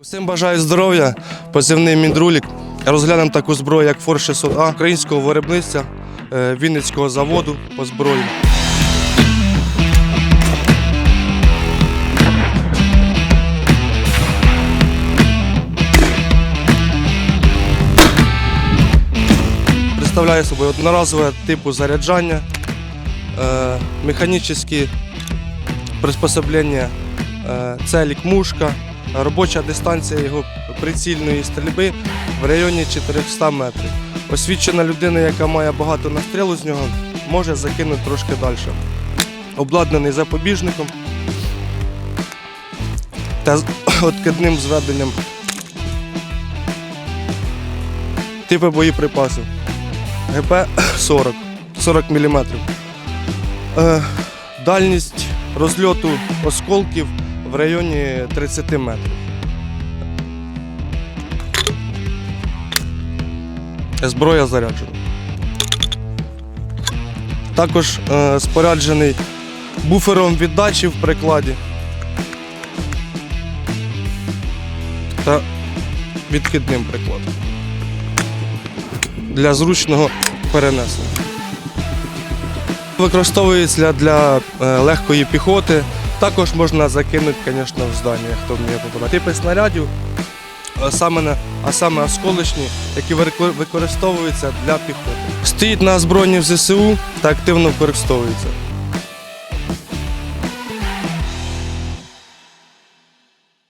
Всім бажаю здоров'я, позивний міндрулік. Розглянемо таку зброю, як Фор 600А українського виробництва е, Вінницького заводу по зброї. Представляє собою одноразове типу заряджання, е, механічні приспособлення, е, целік мушка, робоча дистанція його прицільної стрільби в районі 400 метрів. Освічена людина, яка має багато настрілу з нього, може закинути трошки далі. Обладнаний запобіжником та откидним зведенням. Типи боєприпасів. ГП 40, 40 мм. Дальність розльоту осколків в районі 30 метрів. Зброя заряджена. Також е, споряджений буфером віддачі в прикладі та відкидним прикладом для зручного перенесення. Використовується для е, легкої піхоти. Також можна закинути, звісно, в здання, хто вміє попадати. Типи снарядів, саме, на- а саме осколочні, які викор- використовуються для піхоти. Стоїть на озброєнні в ЗСУ та активно використовується.